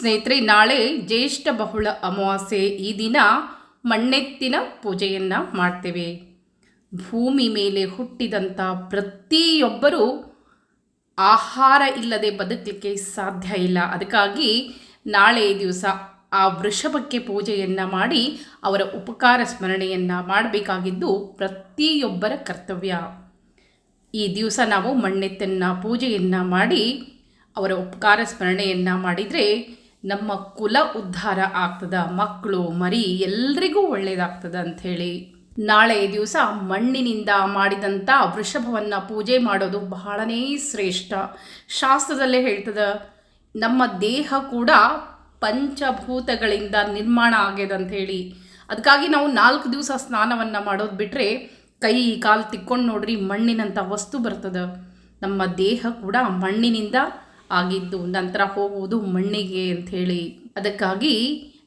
ಸ್ನೇಹಿತರೆ, ನಾಳೆ ಜ್ಯೇಷ್ಠ ಬಹುಳ ಅಮಾವಾಸ್ಯೆ ಈ ದಿನ ಮಣ್ಣೆತ್ತಿನ ಪೂಜೆಯನ್ನು ಮಾಡ್ತೇವೆ. ಭೂಮಿ ಮೇಲೆ ಹುಟ್ಟಿದಂಥ ಪ್ರತಿಯೊಬ್ಬರೂ ಆಹಾರ ಇಲ್ಲದೆ ಬದುಕಲಿಕ್ಕೆ ಸಾಧ್ಯ ಇಲ್ಲ. ಅದಕ್ಕಾಗಿ ನಾಳೆ ದಿವಸ ಆ ವೃಷಭಕ್ಕೆ ಪೂಜೆಯನ್ನು ಮಾಡಿ ಅವರ ಉಪಕಾರ ಸ್ಮರಣೆಯನ್ನು ಮಾಡಬೇಕಾಗಿದ್ದು ಪ್ರತಿಯೊಬ್ಬರ ಕರ್ತವ್ಯ. ಈ ದಿವಸ ನಾವು ಮಣ್ಣೆತ್ತನ್ನು ಪೂಜೆಯನ್ನು ಮಾಡಿ ಅವರ ಉಪಕಾರ ಸ್ಮರಣೆಯನ್ನು ಮಾಡಿದರೆ ನಮ್ಮ ಕುಲ ಉದ್ಧಾರ ಆಗ್ತದ, ಮಕ್ಕಳು, ಮರಿ ಎಲ್ರಿಗೂ ಅಂತ ಅಂಥೇಳಿ. ನಾಳೆ ದಿವಸ ಮಣ್ಣಿನಿಂದ ಮಾಡಿದಂಥ ವೃಷಭವನ್ನು ಪೂಜೆ ಮಾಡೋದು ಬಹಳನೇ ಶ್ರೇಷ್ಠ. ಶಾಸ್ತ್ರದಲ್ಲೇ ಹೇಳ್ತದ, ನಮ್ಮ ದೇಹ ಕೂಡ ಪಂಚಭೂತಗಳಿಂದ ನಿರ್ಮಾಣ ಆಗ್ಯದ ಹೇಳಿ ಅದಕ್ಕಾಗಿ ನಾವು ನಾಲ್ಕು ದಿವಸ ಸ್ನಾನವನ್ನು ಮಾಡೋದು ಬಿಟ್ಟರೆ ಕೈ, ಕಾಲು ತಿಕ್ಕೊಂಡು ನೋಡ್ರಿ ಮಣ್ಣಿನಂಥ ವಸ್ತು ಬರ್ತದೆ. ನಮ್ಮ ದೇಹ ಕೂಡ ಮಣ್ಣಿನಿಂದ ಆಗಿದ್ದು ನಂತರ ಹೋಗುವುದು ಮಣ್ಣಿಗೆ ಅಂಥೇಳಿ ಅದಕ್ಕಾಗಿ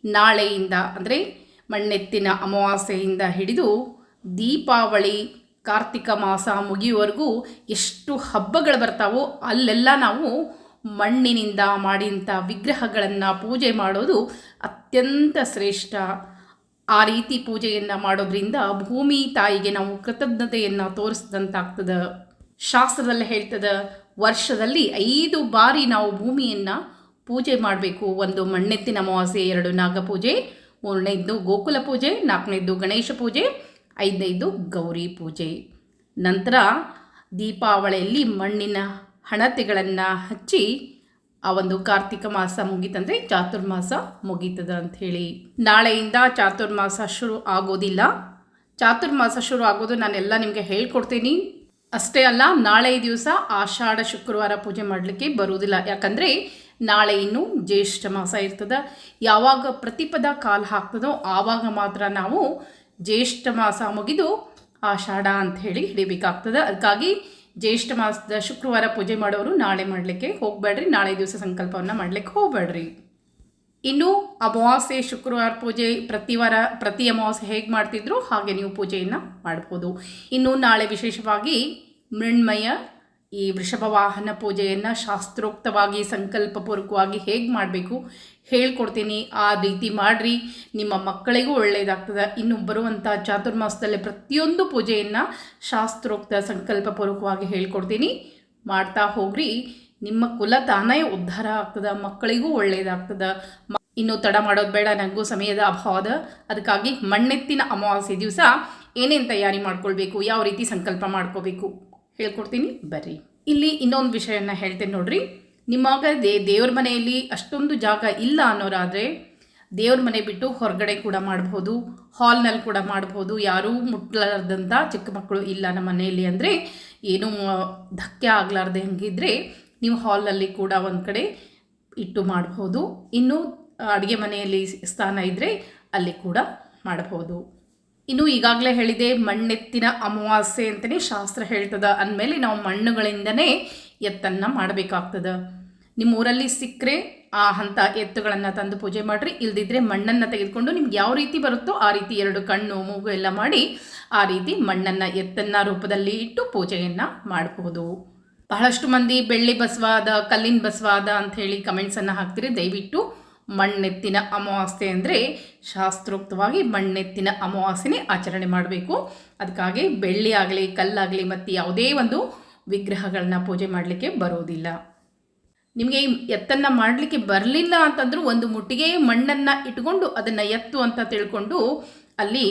ನಾಳೆಯಿಂದ ಅಂದರೆ ಮಣ್ಣೆತ್ತಿನ ಅಮಾವಾಸ್ಯೆಯಿಂದ ಹಿಡಿದು ದೀಪಾವಳಿ, ಕಾರ್ತಿಕ ಮಾಸ ಮುಗಿಯುವವರೆಗೂ ಎಷ್ಟು ಹಬ್ಬಗಳು ಬರ್ತಾವೋ ಅಲ್ಲೆಲ್ಲ ನಾವು ಮಣ್ಣಿನಿಂದ ಮಾಡಿದಂಥ ವಿಗ್ರಹಗಳನ್ನು ಪೂಜೆ ಮಾಡೋದು ಅತ್ಯಂತ ಶ್ರೇಷ್ಠ. ಆ ರೀತಿ ಪೂಜೆಯನ್ನು ಮಾಡೋದ್ರಿಂದ ಭೂಮಿ ತಾಯಿಗೆ ನಾವು ಕೃತಜ್ಞತೆಯನ್ನು ತೋರಿಸಿದಂತಾಗ್ತದೆ. ಶಾಸ್ತ್ರದಲ್ಲಿ ಹೇಳ್ತದೆ ವರ್ಷದಲ್ಲಿ ಐದು ಬಾರಿ ನಾವು ಭೂಮಿಯನ್ನು ಪೂಜೆ ಮಾಡಬೇಕು. ಒಂದು ಮಣ್ಣೆತ್ತಿನ ಅಮಾವಾಸ್ಯೆ, ಎರಡು ನಾಗಪೂಜೆ ಮೂರನೇದ್ದು ಗೋಕುಲ ಪೂಜೆ, ನಾಲ್ಕನೇದ್ದು ಗಣೇಶ ಪೂಜೆ ಐದನೇದು ಗೌರಿ ಪೂಜೆ. ನಂತರ ದೀಪಾವಳಿಯಲ್ಲಿ ಮಣ್ಣಿನ ಹಣತೆಗಳನ್ನು ಹಚ್ಚಿ ಆ ಒಂದು ಕಾರ್ತಿಕ ಮಾಸ ಮುಗೀತಂದರೆ ಚಾತುರ್ಮಾಸ ಮುಗೀತದ ಅಂಥೇಳಿ ನಾಳೆಯಿಂದ ಚಾತುರ್ಮಾಸ ಶುರು ಆಗೋದಿಲ್ಲ. ಚಾತುರ್ಮಾಸ ಶುರು ಆಗೋದು ನಾನೆಲ್ಲ ನಿಮಗೆ ಹೇಳ್ಕೊಡ್ತೀನಿ. ಅಷ್ಟೇ ಅಲ್ಲ, ನಾಳೆ ದಿವಸ ಆಷಾಢ ಶುಕ್ರವಾರ ಪೂಜೆ ಮಾಡಲಿಕ್ಕೆ ಬರುವುದಿಲ್ಲ. ಯಾಕಂದರೆ ನಾಳೆ ಇನ್ನು ಜ್ಯೇಷ್ಠ ಮಾಸ ಇರ್ತದೆ. ಯಾವಾಗ ಪ್ರತಿಪದ ಕಾಲ ಹಾಕ್ತದೋ ಆವಾಗ ಮಾತ್ರ ನಾವು ಜ್ಯೇಷ್ಠ ಮಾಸ ಮುಗಿದು ಆಷಾಢ ಅಂತ ಹೇಳಿ ಹಿಡಿಬೇಕಾಗ್ತದೆ. ಅದಕ್ಕಾಗಿ ಜ್ಯೇಷ್ಠ ಮಾಸದ ಶುಕ್ರವಾರ ಪೂಜೆ ಮಾಡೋರು ನಾಳೆ ಮಾಡಲಿಕ್ಕೆ ಹೋಗಬೇಡ್ರಿ. ನಾಳೆ ದಿವಸ ಸಂಕಲ್ಪವನ್ನು ಮಾಡಲಿಕ್ಕೆ ಹೋಗಬೇಡ್ರಿ. ಇನ್ನು ಅಮಾವಾಸ್ಯೆ, ಶುಕ್ರವಾರ ಪೂಜೆ ಪ್ರತಿವಾರ ಪ್ರತಿ ಅಮಾವಾಸ್ಯೆ ಹೇಗೆ ಮಾಡ್ತಿದ್ರು ಹಾಗೆ ನೀವು ಪೂಜೆಯನ್ನು ಮಾಡ್ಬೋದು. ಇನ್ನು ನಾಳೆ ವಿಶೇಷವಾಗಿ ಮೃಣ್ಮಯ, ಈ ವೃಷಭ ವಾಹನ ಪೂಜೆಯನ್ನು ಶಾಸ್ತ್ರೋಕ್ತವಾಗಿ, ಸಂಕಲ್ಪಪೂರ್ವಕವಾಗಿ ಹೇಗೆ ಮಾಡಬೇಕು ಹೇಳ್ಕೊಡ್ತೀನಿ. ಆ ರೀತಿ ಮಾಡಿರಿ, ನಿಮ್ಮ ಮಕ್ಕಳಿಗೂ ಒಳ್ಳೆಯದಾಗ್ತದೆ ಇನ್ನು ಬರುವಂಥ ಚಾತುರ್ಮಾಸದಲ್ಲಿ ಪ್ರತಿಯೊಂದು ಪೂಜೆಯನ್ನು ಶಾಸ್ತ್ರೋಕ್ತ, ಸಂಕಲ್ಪಪೂರ್ವಕವಾಗಿ ಹೇಳ್ಕೊಡ್ತೀನಿ. ಮಾಡ್ತಾ ಹೋಗ್ರಿ. ನಿಮ್ಮ ಕುಲ ತಾನೇ ಉದ್ಧಾರ ಆಗ್ತದೆ, ಮಕ್ಕಳಿಗೂ ಒಳ್ಳೆಯದಾಗ್ತದೆ ಇನ್ನು ತಡ ಮಾಡೋದು ಬೇಡ ನನಗೂ ಸಮಯದ ಅಭಾವದ. ಅದಕ್ಕಾಗಿ ಮಣ್ಣೆತ್ತಿನ ಅಮಾವಾಸ್ಯೆ ದಿವಸ ಏನೇನು ತಯಾರಿ ಮಾಡ್ಕೊಳ್ಬೇಕು, ಯಾವ ರೀತಿ ಸಂಕಲ್ಪ ಮಾಡ್ಕೋಬೇಕು ಹೇಳ್ಕೊಡ್ತೀನಿ. ಬರ್ರಿ. ಇಲ್ಲಿ ಇನ್ನೊಂದು ವಿಷಯನ ಹೇಳ್ತೇನೆ ನೋಡ್ರಿ. ನಿಮಗೆ ದೇ ದೇವ್ರ ಮನೆಯಲ್ಲಿ ಅಷ್ಟೊಂದು ಜಾಗ ಇಲ್ಲ ಅನ್ನೋರಾದರೆ ದೇವ್ರ ಮನೆ ಬಿಟ್ಟು ಹೊರಗಡೆ ಕೂಡ ಮಾಡ್ಬೋದು ಹಾಲ್ನಲ್ಲಿ ಕೂಡ ಮಾಡ್ಬೋದು. ಯಾರೂ ಮುಟ್ಲಾರ್ದಂಥ ಚಿಕ್ಕ ಮಕ್ಕಳು ಇಲ್ಲ ನಮ್ಮ ಮನೆಯಲ್ಲಿ ಅಂದರೆ ಏನೂ ಧಕ್ಕೆ ಆಗಲಾರ್ದೆ ಹಂಗಿದ್ರೆ ನೀವು ಹಾಲಲ್ಲಿ ಕೂಡ ಒಂದು ಕಡೆ ಇಟ್ಟು ಮಾಡಬಹುದು ಇನ್ನು ಅಡುಗೆ ಮನೆಯಲ್ಲಿ ಸ್ಥಾನ ಇದ್ದರೆ ಅಲ್ಲಿ ಕೂಡ ಮಾಡಬಹುದು ಇನ್ನು ಈಗಾಗಲೇ ಹೇಳಿದೆ, ಮಣ್ಣೆತ್ತಿನ ಅಮಾವಾಸ್ಯೆ ಅಂತಲೇ ಶಾಸ್ತ್ರ ಹೇಳ್ತದ. ಅಂದಮೇಲೆ ನಾವು ಮಣ್ಣುಗಳಿಂದನೇ ಎತ್ತನ್ನು ಮಾಡಬೇಕಾಗ್ತದೆ. ನಿಮ್ಮ ಊರಲ್ಲಿ ಸಿಕ್ಕರೆ ಆ ಹಂತ ಎತ್ತುಗಳನ್ನು ತಂದು ಪೂಜೆ ಮಾಡಿರಿ. ಇಲ್ದಿದ್ರೆ ಮಣ್ಣನ್ನು ತೆಗೆದುಕೊಂಡು ನಿಮ್ಗೆ ಯಾವ ರೀತಿ ಬರುತ್ತೋ ಆ ರೀತಿ ಎರಡು ಕಣ್ಣು, ಮೂಗು ಎಲ್ಲ ಮಾಡಿ ಆ ರೀತಿ ಮಣ್ಣನ್ನು ಎತ್ತನ್ನ ರೂಪದಲ್ಲಿ ಇಟ್ಟು ಪೂಜೆಯನ್ನು ಮಾಡಬಹುದು ಬಹಳಷ್ಟು ಮಂದಿ ಬೆಳ್ಳಿ ಬಸವಾದ, ಕಲ್ಲಿನ ಬಸವಾದ ಅಂಥೇಳಿ ಕಮೆಂಟ್ಸನ್ನು ಹಾಕ್ತೀರಿ. ದಯವಿಟ್ಟು ಮಣ್ಣೆತ್ತಿನ ಅಮಾವಾಸ್ಯೆ ಅಂದರೆ ಶಾಸ್ತ್ರೋಕ್ತವಾಗಿ ಮಣ್ಣೆತ್ತಿನ ಅಮಾವಾಸ್ಯೆನೇ ಆಚರಣೆ ಮಾಡಬೇಕು. ಅದಕ್ಕಾಗಿ ಬೆಳ್ಳಿ ಆಗಲಿ, ಕಲ್ಲಾಗಲಿ ಮತ್ತು ಯಾವುದೇ ಒಂದು ವಿಗ್ರಹಗಳನ್ನ ಪೂಜೆ ಮಾಡಲಿಕ್ಕೆ ಬರೋದಿಲ್ಲ. ನಿಮಗೆ ಎತ್ತನ್ನು ಮಾಡಲಿಕ್ಕೆ ಬರಲಿಲ್ಲ ಅಂತಂದ್ರೂ ಒಂದು ಮುಟ್ಟಿಗೆ ಮಣ್ಣನ್ನು ಇಟ್ಕೊಂಡು ಅದನ್ನು ಎತ್ತು ಅಂತ ತಿಳ್ಕೊಂಡು ಅಲ್ಲಿ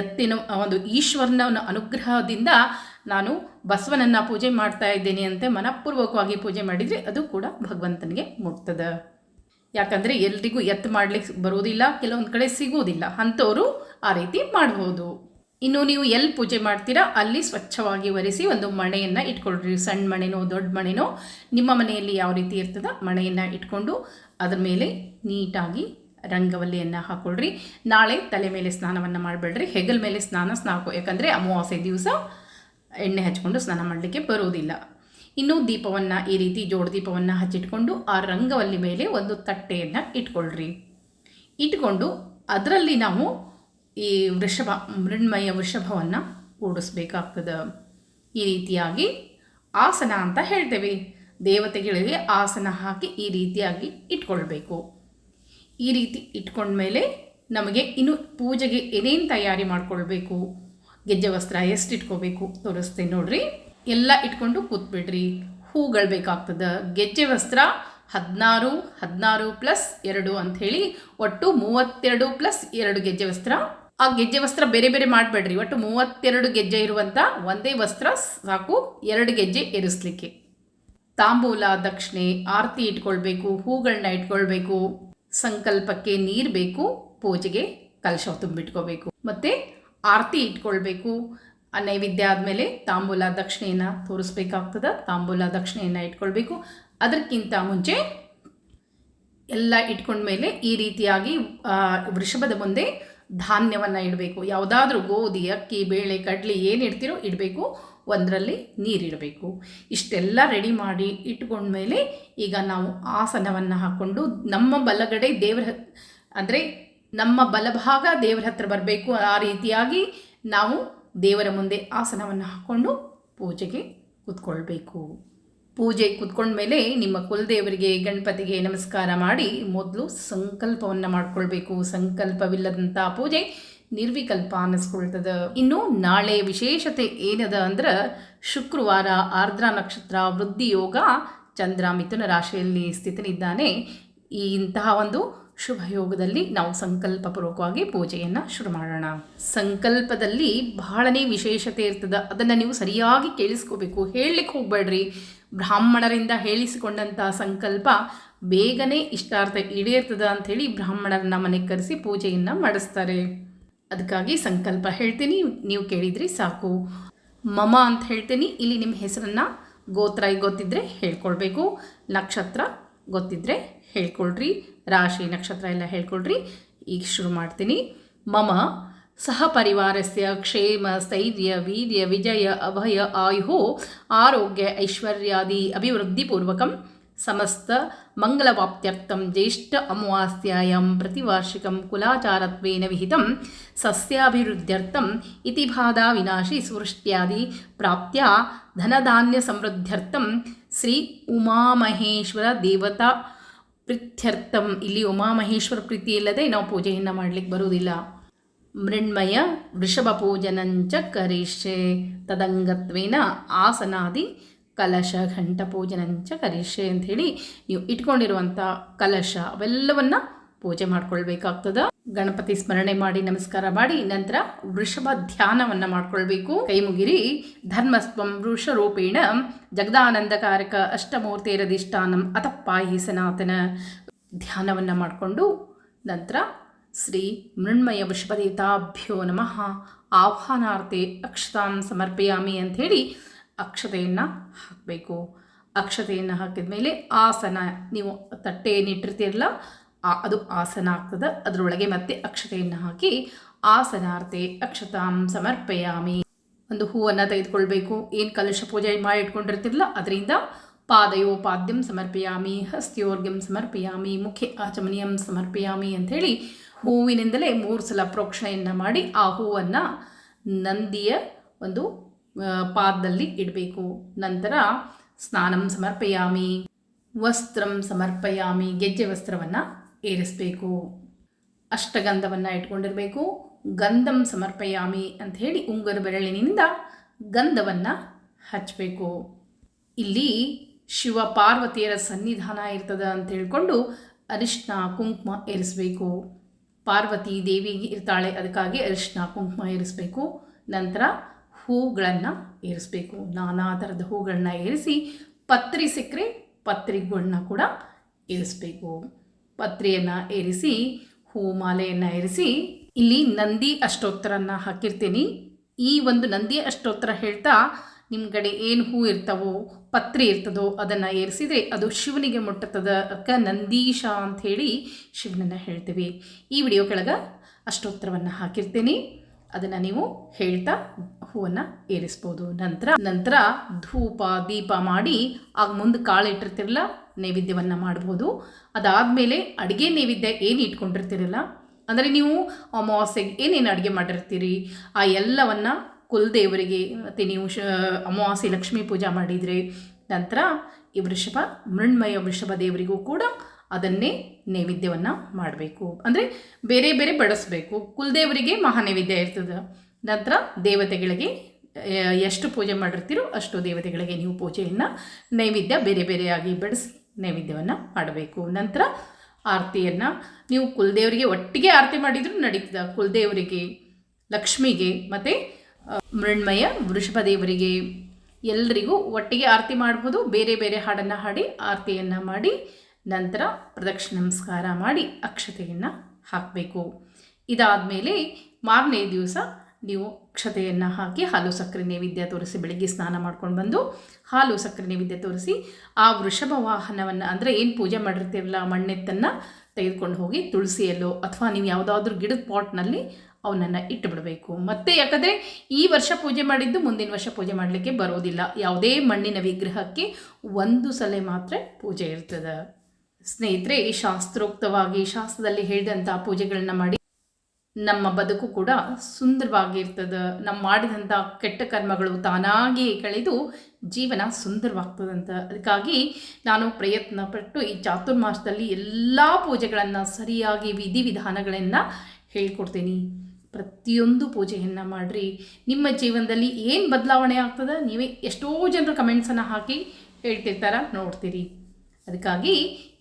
ಎತ್ತಿನ ಒಂದು ಈಶ್ವರನ ಅನುಗ್ರಹದಿಂದ ನಾನು ಬಸವನನ್ನು ಪೂಜೆ ಮಾಡ್ತಾ ಇದ್ದೇನೆ ಅಂತ ಮನಪೂರ್ವಕವಾಗಿ ಪೂಜೆ ಮಾಡಿದರೆ ಅದು ಕೂಡ ಭಗವಂತನಿಗೆ ಮುಟ್ತದೆ. ಯಾಕಂದರೆ ಎಲ್ರಿಗೂ ಎತ್ತು ಮಾಡಲಿಕ್ಕೆ ಬರೋದಿಲ್ಲ ಕೆಲವೊಂದು ಕಡೆ ಸಿಗೋದಿಲ್ಲ ಅಂಥವರು ಆ ರೀತಿ ಮಾಡ್ಬೋದು. ಇನ್ನು ನೀವು ಎಲ್ಲಿ ಪೂಜೆ ಮಾಡ್ತೀರಾ? ಅಲ್ಲಿ ಸ್ವಚ್ಛವಾಗಿ ಒರೆಸಿ ಒಂದು ಮಣೆಯನ್ನು ಇಟ್ಕೊಳ್ರಿ. ಸಣ್ಣ ಮಣೆನೋ, ದೊಡ್ಡ ಮಣೆನೋ, ನಿಮ್ಮ ಮನೆಯಲ್ಲಿ ಯಾವ ರೀತಿ ಇರ್ತದ ಮಣೆಯನ್ನು ಇಟ್ಕೊಂಡು ಅದರ ಮೇಲೆ ನೀಟಾಗಿ ರಂಗವಲ್ಲಿಯನ್ನು ಹಾಕ್ಕೊಳ್ರಿ ನಾಳೆ ತಲೆ ಮೇಲೆ ಸ್ನಾನವನ್ನು ಮಾಡಬೇಡ್ರಿ. ಹೆಗಲ್ ಮೇಲೆ ಸ್ನಾನ ಸ್ನಾಕು ಯಾಕಂದರೆ ಅಮಾವಾಸ್ಯೆ ದಿವಸ ಎಣ್ಣೆ ಹಚ್ಕೊಂಡು ಸ್ನಾನ ಮಾಡಲಿಕ್ಕೆ ಬರೋದಿಲ್ಲ ಇನ್ನು ದೀಪವನ್ನು ಈ ರೀತಿ ಜೋಡು ದೀಪವನ್ನು ಹಚ್ಚಿಟ್ಕೊಂಡು ಆ ರಂಗವಲ್ಲಿ ಮೇಲೆ ಒಂದು ತಟ್ಟೆಯನ್ನು ಇಟ್ಕೊಳ್ರಿ. ಇಟ್ಕೊಂಡು ಅದರಲ್ಲಿ ನಾವು ಈ ವೃಷಭ, ಮೃಣ್ಮಯ ವೃಷಭವನ್ನು ಕೂಡಿಸ್ಬೇಕಾಗ್ತದೆ. ಈ ರೀತಿಯಾಗಿ ಆಸನ ಅಂತ ಹೇಳ್ತೇವೆ. ದೇವತೆಗಳಿಗೆ ಆಸನ ಹಾಕಿ ಈ ರೀತಿಯಾಗಿ ಇಟ್ಕೊಳ್ಬೇಕು. ಈ ರೀತಿ ಇಟ್ಕೊಂಡ್ಮೇಲೆ ನಮಗೆ ಇನ್ನು ಪೂಜೆಗೆ ಏನೇನು ತಯಾರಿ ಮಾಡ್ಕೊಳ್ಬೇಕು? ಗೆಜ್ಜೆ ವಸ್ತ್ರ ಎಷ್ಟು ಇಟ್ಕೋಬೇಕು ತೋರಿಸ್ತೀನಿ ನೋಡ್ರಿ. ಎಲ್ಲ ಇಟ್ಕೊಂಡು ಕೂತ್ಬಿಡ್ರಿ. ಹೂಗಳು ಬೇಕಾಗ್ತದೆ. ಗೆಜ್ಜೆ ವಸ್ತ್ರ ಹದಿನಾರು ಹದಿನಾರು ಪ್ಲಸ್ ಎರಡು ಅಂಥೇಳಿ ಒಟ್ಟು ಮೂವತ್ತೆರಡು ಪ್ಲಸ್ ಎರಡು ಗೆಜ್ಜೆ ವಸ್ತ್ರ. ಆ ಗೆಜ್ಜೆ ವಸ್ತ್ರ ಬೇರೆ ಬೇರೆ ಮಾಡಬೇಡ್ರಿ. ಒಟ್ಟು ಮೂವತ್ತೆರಡು ಗೆಜ್ಜೆ ಇರುವಂಥ ಒಂದೇ ವಸ್ತ್ರ ಸಾಕು. ಎರಡು ಗೆಜ್ಜೆ ಏರಿಸ್ಲಿಕ್ಕೆ. ತಾಂಬೂಲ, ದಕ್ಷಿಣೆ, ಆರತಿ ಇಟ್ಕೊಳ್ಬೇಕು ಹೂಗಳನ್ನ ಇಟ್ಕೊಳ್ಬೇಕು. ಸಂಕಲ್ಪಕ್ಕೆ ನೀರು ಬೇಕು. ಪೂಜೆಗೆ ಕಲಶ ತುಂಬಿಟ್ಕೋಬೇಕು. ಮತ್ತು ಆರತಿ ಇಟ್ಕೊಳ್ಬೇಕು. ನೈವೇದ್ಯ ಆದಮೇಲೆ ತಾಂಬೂಲ ದಕ್ಷಿಣೆಯನ್ನು ತೋರಿಸ್ಬೇಕಾಗ್ತದೆ. ತಾಂಬೂಲ ದಕ್ಷಿಣೆಯನ್ನು ಇಟ್ಕೊಳ್ಬೇಕು. ಅದಕ್ಕಿಂತ ಮುಂಚೆ ಎಲ್ಲ ಇಟ್ಕೊಂಡ್ಮೇಲೆ ಈ ರೀತಿಯಾಗಿ ವೃಷಭದ ಮುಂದೆ ಧಾನ್ಯವನ್ನು ಇಡಬೇಕು. ಯಾವುದಾದ್ರೂ ಗೋಧಿ, ಅಕ್ಕಿ, ಬೇಳೆ, ಕಡಲೆ ಏನು ಇಡ್ತೀರೋ ಇಡಬೇಕು. ಒಂದರಲ್ಲಿ ನೀರಿಡಬೇಕು ಇಷ್ಟೆಲ್ಲ ರೆಡಿ ಮಾಡಿ ಇಟ್ಕೊಂಡ್ಮೇಲೆ ಈಗ ನಾವು ಆಸನವನ್ನು ಹಾಕ್ಕೊಂಡು ನಮ್ಮ ಬಲಗಡೆ ದೇವರ ಅಂದರೆ ನಮ್ಮ ಬಲಭಾಗ ದೇವರ ಹತ್ರ ಬರಬೇಕು ಆ ರೀತಿಯಾಗಿ ನಾವು ದೇವರ ಮುಂದೆ ಆಸನವನ್ನು ಹಾಕ್ಕೊಂಡು ಪೂಜೆಗೆ ಕೂತ್ಕೊಳ್ಬೇಕು. ಪೂಜೆ ಕೂತ್ಕೊಂಡ್ಮೇಲೆ ನಿಮ್ಮ ಕುಲದೇವರಿಗೆ, ಗಣಪತಿಗೆ ನಮಸ್ಕಾರ ಮಾಡಿ ಮೊದಲು ಸಂಕಲ್ಪವನ್ನು ಮಾಡಿಕೊಳ್ಬೇಕು. ಸಂಕಲ್ಪವಿಲ್ಲದಂಥ ಪೂಜೆ ನಿರ್ವಿಕಲ್ಪ ಅನ್ನಿಸ್ಕೊಳ್ತದ. ಇನ್ನು ನಾಳೆ ವಿಶೇಷತೆ ಏನದ ಅಂದ್ರೆ ಶುಕ್ರವಾರ ಆರ್ದ್ರ ನಕ್ಷತ್ರ ವೃದ್ಧಿ ಯೋಗ ಚಂದ್ರ ಮಿಥುನ ರಾಶಿಯಲ್ಲಿ ಸ್ಥಿತನಿದ್ದಾನೆ. ಈ ಇಂತಹ ಒಂದು ಶುಭ ಯೋಗದಲ್ಲಿ ನಾವು ಸಂಕಲ್ಪಪೂರ್ವಕವಾಗಿ ಪೂಜೆಯನ್ನು ಶುರು ಮಾಡೋಣ. ಸಂಕಲ್ಪದಲ್ಲಿ ಬಹಳನೇ ವಿಶೇಷತೆ ಇರ್ತದೆ. ಅದನ್ನು ನೀವು ಸರಿಯಾಗಿ ಕೇಳಿಸ್ಕೋಬೇಕು. ಹೇಳಲಿಕ್ಕೆ ಹೋಗಬೇಡ್ರಿ. ಬ್ರಾಹ್ಮಣರಿಂದ ಹೇಳಿಸಿಕೊಂಡಂಥ ಸಂಕಲ್ಪ ಬೇಗನೆ ಇಷ್ಟಾರ್ಥ ಈಡೇರ್ತದ ಅಂಥೇಳಿ ಬ್ರಾಹ್ಮಣರನ್ನ ಮನೆಗೆ ಕರೆಸಿ ಪೂಜೆಯನ್ನು ಮಾಡಿಸ್ತಾರೆ. ಅದಕ್ಕಾಗಿ ಸಂಕಲ್ಪ ಹೇಳ್ತೀನಿ. ನೀವು ಕೇಳಿದ್ರಿ ಸಾಕು. ಮಮ ಅಂತ ಹೇಳ್ತೀನಿ. ಇಲ್ಲಿ ನಿಮ್ಮ ಹೆಸರನ್ನು ಗೋತ್ರ ಗೊತ್ತಿದ್ದರೆ ಹೇಳ್ಕೊಳ್ಬೇಕು. ನಕ್ಷತ್ರ ಗೊತ್ತಿದ್ದರೆ ಹೇಳ್ಕೊಳ್ರಿ. ರಾಶಿ ನಕ್ಷತ್ರ ಎಲ್ಲ ಹೇಳ್ಕೊಳ್ರಿ. ಈಗ ಶುರು ಮಾಡ್ತೀನಿ. ಮಮ ಸಹ ಪರಿವಾರಸ್ಯ ಕ್ಷೇಮ, ಸ್ಥೈರ್ಯ, ವೀರ್ಯ, ವಿಜಯ, ಅಭಯ ಆಯು ಆರೋಗ್ಯ, ಐಶ್ವರ್ಯಾದಿ, ಅಭಿವೃದ್ಧಿಪೂರ್ವಕಂ, ಸಮಸ್ತ ಮಂಗಲವಾಪ್ತ್ಯರ್ಥಂ ಜ್ಯೇಷ್ಠ ಅಮಾವಾಸ್ಯಾಂ ಪ್ರತಿವಾರ್ಷಿಕಂ, ಕುಲಾಚಾರತ್ವೇನ ವಿಹಿತಂ, ಸಸ್ಯಾಭಿವೃದ್ಧ್ಯರ್ಥಂ ಇತಿ ಬಾಧಾ ವಿನಾಶಿ ಸುವೃಷ್ಟ್ಯಾದಿ ಪ್ರಾಪ್ತ್ಯ ಧನಧಾನ್ಯ ಸಮೃದ್ಧ್ಯರ್ಥಂ, ಶ್ರೀ ಉಮಾಮಹೇಶ್ವರ ದೇವತಾ ಪ್ರೀತ್ಯರ್ಥಂ, ಇಲ್ಲಿ ಉಮಾಮಹೇಶ್ವರ ಪ್ರೀತಿ ಇಲ್ಲದೆ ನಾವು ಪೂಜೆಯನ್ನು ಮಾಡಲಿಕ್ಕೆ ಬರುವುದಿಲ್ಲ. ಮೃಣ್ಮಯ ವೃಷಭ ಪೂಜನಂಚ ಕರಿಷ್ಯೆ, ತದಂಗತ್ವೇನ ಆಸನಾದಿ ಕಲಶ ಘಂಟ ಪೂಜನಂಚ ಕರಿಷ್ಯೆ ಅಂಥೇಳಿ ನೀವು ಇಟ್ಕೊಂಡಿರುವಂಥ ಕಲಶ ಅವೆಲ್ಲವನ್ನ ಪೂಜೆ ಮಾಡ್ಕೊಳ್ಬೇಕಾಗ್ತದ. ಗಣಪತಿ ಸ್ಮರಣೆ ಮಾಡಿ ನಮಸ್ಕಾರ ಮಾಡಿ ನಂತರ ವೃಷಭ ಧ್ಯಾನವನ್ನ ಮಾಡ್ಕೊಳ್ಬೇಕು. ಕೈ ಮುಗಿರಿ ಧರ್ಮಸ್ವಂ ವೃಷರೂಪೇಣ ಜಗದಾನಂದಕಾರಕ ಅಷ್ಟಮೂರ್ತಿರಧಿಷ್ಠಾನಂ ಅಥಪ್ಪಾಹಿ ಸನಾತನ. ಧ್ಯಾನವನ್ನ ಮಾಡಿಕೊಂಡು ನಂತರ ಶ್ರೀ ಮೃಣ್ಮಯ ವೃಷಭದೇತಾಭ್ಯೋ ನಮಃ. ಆಹ್ವಾನಾರ್ಥೆ ಅಕ್ಷತಾಂ ಸಮರ್ಪಯಾಮಿ ಹೇಳಿ ಅಕ್ಷತೆಯನ್ನು ಹಾಕಬೇಕು. ಅಕ್ಷತೆಯನ್ನು ಹಾಕಿದ ಮೇಲೆ ಆಸನ, ನೀವು ತಟ್ಟೆ ಏನಿಟ್ಟಿರ್ತೀರಲ್ಲ ಆ- ಅದು ಆಸನ ಆಗ್ತದೆ. ಅದರೊಳಗೆ ಮತ್ತೆ ಅಕ್ಷತೆಯನ್ನು ಹಾಕಿ ಆಸನಾರ್ಥೆ ಅಕ್ಷತಾಂ ಸಮರ್ಪಯಾಮಿ. ಒಂದು ಹೂವನ್ನು ತೆಗೆದುಕೊಳ್ಬೇಕು. ಏನು ಕಲುಷ ಪೂಜೆ ಮಾಡಿ ಇಟ್ಕೊಂಡಿರ್ತಿರಲ್ಲ ಅದರಿಂದ ಪಾದಯೋಪಾದ್ಯಂ ಸಮರ್ಪಯಾಮಿ ಹಸ್ತ್ಯೋರ್ಗಂ ಸಮರ್ಪಯಾಮಿ, ಮುಖ್ಯ ಆಚಮನಿಯಂ ಸಮರ್ಪಯಾಮಿ ಅಂಥೇಳಿ ಹೂವಿನಿಂದಲೇ ಮೂರು ಸಲ ಪ್ರೋಕ್ಷಣೆಯನ್ನು ಮಾಡಿ ಆ ಹೂವನ್ನು ನಂದಿಯ ಒಂದು ಪಾದದಲ್ಲಿ ಇಡಬೇಕು. ನಂತರ ಸ್ನಾನಂ ಸಮರ್ಪಯಾಮಿ, ವಸ್ತ್ರಂ ಸಮರ್ಪಯಾಮಿ, ಗೆಜ್ಜೆ ವಸ್ತ್ರವನ್ನು ಏರಿಸಬೇಕು. ಅಷ್ಟಗಂಧವನ್ನು ಇಟ್ಕೊಂಡಿರಬೇಕು. ಗಂಧಂ ಸಮರ್ಪಯಾಮಿ ಅಂತ ಹೇಳಿ ಉಂಗುರ ಬೆರಳಿನಿಂದ ಗಂಧವನ್ನು ಹಚ್ಚಬೇಕು ಇಲ್ಲಿ ಶಿವ ಪಾರ್ವತಿಯರ ಸನ್ನಿಧಾನ ಇರ್ತದ ಅಂತ ಹೇಳಿಕೊಂಡು ಅರಿಶಿನ ಕುಂಕುಮ ಏರಿಸಬೇಕು. ಪಾರ್ವತಿ ದೇವಿಗೆ ಇರ್ತಾಳೆ, ಅದಕ್ಕಾಗಿ ಅರಿಶಿನ ಕುಂಕುಮ ಏರಿಸಬೇಕು. ನಂತರ ಹೂಗಳನ್ನು ಏರಿಸಬೇಕು. ನಾನಾ ಥರದ ಹೂಗಳನ್ನ ಏರಿಸಿ ಪತ್ರಿ ಸಿಕ್ಕರೆ ಪತ್ರಿಗಳನ್ನ ಕೂಡ ಏರಿಸಬೇಕು. ಪತ್ರಿಯನ್ನು ಏರಿಸಿ, ಹೂಮಾಲೆಯನ್ನು ಏರಿಸಿ, ಇಲ್ಲಿ ನಂದಿ ಅಷ್ಟೋತ್ತರನ್ನ ಹಾಕಿರ್ತೀನಿ. ಈ ಒಂದು ನಂದಿ ಅಷ್ಟೋತ್ತರ ಹೇಳ್ತಾ ನಿಮ್ಮ ಕಡೆ ಏನು ಹೂ ಇರ್ತಾವೋ, ಪತ್ರೆ ಇರ್ತದೋ ಅದನ್ನು ಏರಿಸಿದರೆ ಅದು ಶಿವನಿಗೆ ಮುಟ್ಟತದ ಅಕ್ಕ ನಂದೀಶ ಅಂಥೇಳಿ ಶಿವನನ್ನು ಹೇಳ್ತೀವಿ. ಈ ವಿಡಿಯೋ ಕೆಳಗೆ ಅಷ್ಟೋತ್ತರವನ್ನು ಹಾಕಿರ್ತೀನಿ. ಅದನ್ನು ನೀವು ಹೇಳ್ತಾ ಹೂವನ್ನು ಏರಿಸ್ಬೋದು. ನಂತರ ನಂತರ ಧೂಪ, ದೀಪ ಮಾಡಿ ಆಗ ಮುಂದೆ ಕಾಳು ಇಟ್ಟಿರ್ತಿರಲ್ಲ, ನೈವೇದ್ಯವನ್ನು ಮಾಡ್ಬೋದು. ಅದಾದಮೇಲೆ ಅಡುಗೆ ನೈವೇದ್ಯ ಏನು ಇಟ್ಕೊಂಡಿರ್ತಿರಲ್ಲ, ಅಂದರೆ ನೀವು ಅಮಾವಾಸ್ಯೆಗೆ ಏನೇನು ಅಡುಗೆ ಮಾಡಿರ್ತೀರಿ, ಆ ಎಲ್ಲವನ್ನು ಕುಲದೇವರಿಗೆ ಮತ್ತು ನೀವು ಶ, ಅಮಾವಾಸ್ಯೆ ಲಕ್ಷ್ಮೀ ಪೂಜೆ ಮಾಡಿದರೆ, ನಂತರ ಈ ವೃಷಭ, ಮೃಣ್ಮಯ ವೃಷಭ ದೇವರಿಗೂ ಕೂಡ ಅದನ್ನೇ ನೈವೇದ್ಯವನ್ನು ಮಾಡಬೇಕು. ಅಂದರೆ ಬೇರೆ ಬೇರೆ ಬಡಿಸ್ಬೇಕು. ಕುಲದೇವರಿಗೆ ಮಹಾನೈವೇದ್ಯ ಇರ್ತದೆ. ನಂತರ ದೇವತೆಗಳಿಗೆ ಎಷ್ಟು ಪೂಜೆ ಮಾಡಿರ್ತೀರೋ ಅಷ್ಟು ದೇವತೆಗಳಿಗೆ ನೀವು ಪೂಜೆಯನ್ನು ನೈವೇದ್ಯ ಬೇರೆ ಬೇರೆಯಾಗಿ ಬಡಿಸಿ ನೈವೇದ್ಯವನ್ನು ಮಾಡಬೇಕು. ನಂತರ ಆರತಿಯನ್ನು, ನೀವು ಕುಲದೇವರಿಗೆ ಒಟ್ಟಿಗೆ ಆರತಿ ಮಾಡಿದರೂ ನಡೀತದೆ. ಕುಲದೇವರಿಗೆ, ಲಕ್ಷ್ಮಿಗೆ, ಮತ್ತು ಮೃಣ್ಮಯ, ವೃಷಭ ದೇವರಿಗೆ ಎಲ್ಲರಿಗೂ ಒಟ್ಟಿಗೆ ಆರತಿ ಮಾಡ್ಬೋದು. ಬೇರೆ ಬೇರೆ ಹಾಡನ್ನು ಹಾಡಿ ಆರತಿಯನ್ನು ಮಾಡಿ ನಂತರ ಪ್ರದಕ್ಷಿಣ ನಮಸ್ಕಾರ ಮಾಡಿ ಅಕ್ಷತೆಯನ್ನು ಹಾಕಬೇಕು. ಇದಾದ ಮೇಲೆ ಮಾರನೇ ದಿವಸ ನೀವು ಅಕ್ಷತೆಯನ್ನು ಹಾಕಿ ಹಾಲು ಸಕ್ಕರೆ ನೈವೇದ್ಯ ತೋರಿಸಿ ಬೆಳಗ್ಗೆ ಸ್ನಾನ ಮಾಡ್ಕೊಂಡು ಬಂದು ಹಾಲು ಸಕ್ಕರೆ ನೈವೇದ್ಯ ತೋರಿಸಿ ಆ ವೃಷಭ ವಾಹನವನ್ನು ಅಂದರೆ ಏನು ಪೂಜೆ ಮಾಡಿರ್ತೀರಲ್ಲ ಮಣ್ಣೆತ್ತನ್ನು ತೆಗೆದುಕೊಂಡು ಹೋಗಿ ತುಳಸಿಯಲ್ಲೋ ಅಥವಾ ನೀವು ಯಾವುದಾದ್ರೂ ಗಿಡದ ಪಾಟ್ನಲ್ಲಿ ಅವನನ್ನು ಇಟ್ಟು ಬಿಡಬೇಕು. ಮತ್ತೆ ಯಾಕಂದರೆ ಈ ವರ್ಷ ಪೂಜೆ ಮಾಡಿದ್ದು ಮುಂದಿನ ವರ್ಷ ಪೂಜೆ ಮಾಡಲಿಕ್ಕೆ ಬರೋದಿಲ್ಲ. ಯಾವುದೇ ಮಣ್ಣಿನ ವಿಗ್ರಹಕ್ಕೆ ಒಂದು ಸಲ ಮಾತ್ರ ಪೂಜೆ ಇರ್ತದೆ. ಸ್ನೇಹಿತರೆ, ಈ ಶಾಸ್ತ್ರೋಕ್ತವಾಗಿ ಶಾಸ್ತ್ರದಲ್ಲಿ ಹೇಳಿದಂಥ ಪೂಜೆಗಳನ್ನ ಮಾಡಿ, ನಮ್ಮ ಬದುಕು ಕೂಡ ಸುಂದರವಾಗಿರ್ತದೆ ನಮ್ಮ ಮಾಡಿದಂಥ ಕೆಟ್ಟ ಕರ್ಮಗಳು ತಾನಾಗಿ ಕಳೆದು ಜೀವನ ಸುಂದರವಾಗ್ತದಂತ. ಅದಕ್ಕಾಗಿ ನಾನು ಪ್ರಯತ್ನ ಪಟ್ಟು ಈ ಚಾತುರ್ಮಾಸದಲ್ಲಿ ಎಲ್ಲ ಪೂಜೆಗಳನ್ನು ಸರಿಯಾಗಿ ವಿಧಿವಿಧಾನಗಳನ್ನು ಹೇಳ್ಕೊಡ್ತೀನಿ. ಪ್ರತಿಯೊಂದು ಪೂಜೆಯನ್ನು ಮಾಡಿರಿ. ನಿಮ್ಮ ಜೀವನದಲ್ಲಿ ಏನು ಬದಲಾವಣೆ ಆಗ್ತದೆ, ನೀವೇ ಎಷ್ಟೋ ಜನರು ಕಮೆಂಟ್ಸನ್ನು ಹಾಕಿ ಹೇಳ್ತಿರ್ತಾರ, ನೋಡ್ತೀರಿ. ಅದಕ್ಕಾಗಿ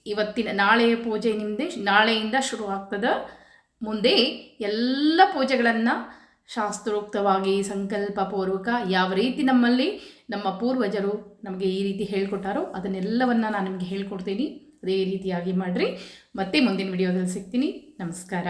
ಇವತ್ತಿನ ನಾಳೆಯ ಪೂಜೆ ನಿಮ್ಮದೇ ನಾಳೆಯಿಂದ ಶುರು ಆಗ್ತದೆ. ಮುಂದೆ ಎಲ್ಲ ಪೂಜೆಗಳನ್ನು ಶಾಸ್ತ್ರೋಕ್ತವಾಗಿ, ಸಂಕಲ್ಪಪೂರ್ವಕ ಯಾವ ರೀತಿ ನಮ್ಮಲ್ಲಿ ನಮ್ಮ ಪೂರ್ವಜರು ನಮಗೆ ಈ ರೀತಿ ಹೇಳ್ಕೊಟ್ಟಾರೋ ಅದನ್ನೆಲ್ಲವನ್ನು ನಾನು ನಿಮಗೆ ಹೇಳ್ಕೊಡ್ತೀನಿ. ಅದೇ ರೀತಿಯಾಗಿ ಮಾಡಿರಿ. ಮತ್ತೆ ಮುಂದಿನ ವಿಡಿಯೋದಲ್ಲಿ ಸಿಗ್ತೀನಿ. ನಮಸ್ಕಾರ.